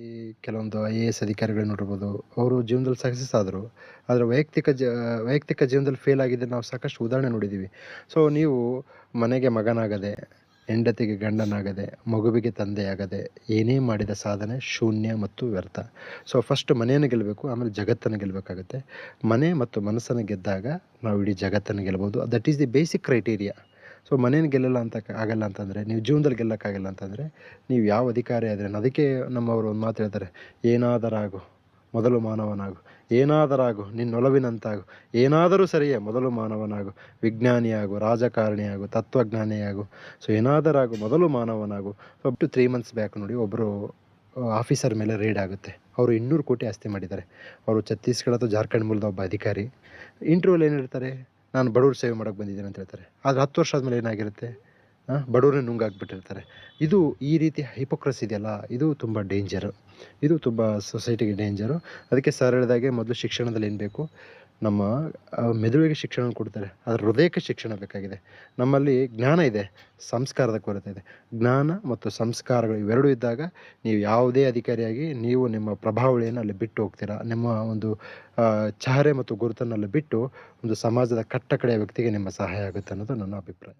ಈ ಕೆಲವೊಂದು I A S ಅಧಿಕಾರಿಗಳು ನೋಡಿರ್ಬೋದು ಅವರು ಜೀವನದಲ್ಲಿ ಸಕ್ಸಸ್ ಆದರು, ಆದರೆ ವೈಯಕ್ತಿಕ ಜ, ವೈಯಕ್ತಿಕ ಜೀವನದಲ್ಲಿ ಫೇಲ್ ಆಗಿದ್ದರೆ ನಾವು ಸಾಕಷ್ಟು ಉದಾಹರಣೆ ನೋಡಿದ್ದೀವಿ ಸೊ ನೀವು ಮನೆಗೆ ಮಗನಾಗದೆ, ಹೆಂಡತಿಗೆ ಗಂಡನಾಗದೆ, ಮಗುವಿಗೆ ತಂದೆಯಾಗದೆ, ಏನೇ ಮಾಡಿದ ಸಾಧನೆ ಶೂನ್ಯ ಮತ್ತು ವ್ಯರ್ಥ. ಸೊ ಫಸ್ಟ್ ಮನೆಯನ್ನು ಗೆಲ್ಲಬೇಕು, ಆಮೇಲೆ ಜಗತ್ತನ್ನು ಗೆಲ್ಲಬೇಕಾಗುತ್ತೆ. ಮನೆ ಮತ್ತು ಮನಸ್ಸನ್ನು ಗೆದ್ದಾಗ ನಾವು ಇಡೀ ಜಗತ್ತನ್ನು ಗೆಲ್ಬೋದು. That is the basic criteria so ಮನೇನ ಗೆಲ್ಲಲ್ಲ ಅಂತ ಆಗಲ್ಲ ಅಂತಂದರೆ, ನೀವು ಜೀವನದಲ್ಲಿ ಗೆಲ್ಲಕ್ಕಾಗಲ್ಲ ಅಂತಂದರೆ, ನೀವು ಯಾವ ಅಧಿಕಾರಿ ಆದರೆ ಅದಕ್ಕೆ ನಮ್ಮವರು ಒಂದು ಮಾತು ಹೇಳ್ತಾರೆ ಏನಾದರಾಗು ಮೊದಲು ಮಾನವನಾಗು ಏನಾದರಾಗು ನಿನ್ನೊಲವಿನಂತಾಗು, ಏನಾದರೂ ಸರಿಯೇ, ಮೊದಲು ಮಾನವನಾಗು ವಿಜ್ಞಾನಿಯಾಗು ರಾಜಕಾರಣಿಯಾಗು ತತ್ವಜ್ಞಾನಿಯಾಗು ಸೊ ಏನಾದರಾಗು ಮೊದಲು ಮಾನವನಾಗು up to three months back ನೋಡಿ ಒಬ್ಬರು ಆಫೀಸರ್ ಮೇಲೆ ರೇಡ್ ಆಗುತ್ತೆ. ಅವರು ಇನ್ನೂರು ಕೋಟಿ ಆಸ್ತಿ ಮಾಡಿದ್ದಾರೆ. ಅವರು ಛತ್ತೀಸ್ಗಢ ಅಥವಾ ಜಾರ್ಖಂಡ್ ಮೂಲದ ಒಬ್ಬ ಅಧಿಕಾರಿ. ಇಂಟರ್ವ್ಯೂಲ್ ಏನು ಹೇಳ್ತಾರೆ? ನಾನು ಬಡವ್ರ ಸೇವೆ ಮಾಡೋಕೆ ಬಂದಿದ್ದೀನಿ ಅಂತ ಹೇಳ್ತಾರೆ. ಆದರೆ ಹತ್ತು ವರ್ಷ ಆದಮೇಲೆ ಏನಾಗಿರುತ್ತೆ? ಬಡವ್ರನ್ನ ನುಂಗಾಕ್ಬಿಟ್ಟಿರ್ತಾರೆ. ಇದು ಈ ರೀತಿ ಹೈಪೋಕ್ರಸಿ ಇದೆಯಲ್ಲ, ಇದು ತುಂಬ ಡೇಂಜರು ಇದು ತುಂಬ ಸೊಸೈಟಿಗೆ ಡೇಂಜರು ಅದಕ್ಕೆ ಸರ್ ಹೇಳಿದಾಗೆ ಮೊದಲು ಶಿಕ್ಷಣದಲ್ಲಿ ಏನು ಬೇಕು? ನಮ್ಮ ಮೆದುಳಿಗೆ ಶಿಕ್ಷಣ ಕೊಡ್ತಾರೆ. ಅದರ ಹೃದಯಕ್ಕೆ ಶಿಕ್ಷಣ ಬೇಕಾಗಿದೆ. ನಮ್ಮಲ್ಲಿ ಜ್ಞಾನ ಇದೆ, ಸಂಸ್ಕಾರದ ಕೊರತೆ ಇದೆ. ಜ್ಞಾನ ಮತ್ತು ಸಂಸ್ಕಾರಗಳು ಇವೆರಡೂ ಇದ್ದಾಗ ನೀವು ಯಾವುದೇ ಅಧಿಕಾರಿಯಾಗಿ ನೀವು ನಿಮ್ಮ ಪ್ರಭಾವಳಿಯನ್ನು ಅಲ್ಲಿ ಬಿಟ್ಟು ಹೋಗ್ತೀರಾ. ನಿಮ್ಮ ಒಂದು ಚಹರೆ ಮತ್ತು ಗುರುತನ್ನು ಅಲ್ಲಿ ಬಿಟ್ಟು ಒಂದು ಸಮಾಜದ ಕಟ್ಟಕಡೆಯ ವ್ಯಕ್ತಿಗೆ ನಿಮ್ಮ ಸಹಾಯ ಆಗುತ್ತೆ ಅನ್ನೋದು ನನ್ನ ಅಭಿಪ್ರಾಯ.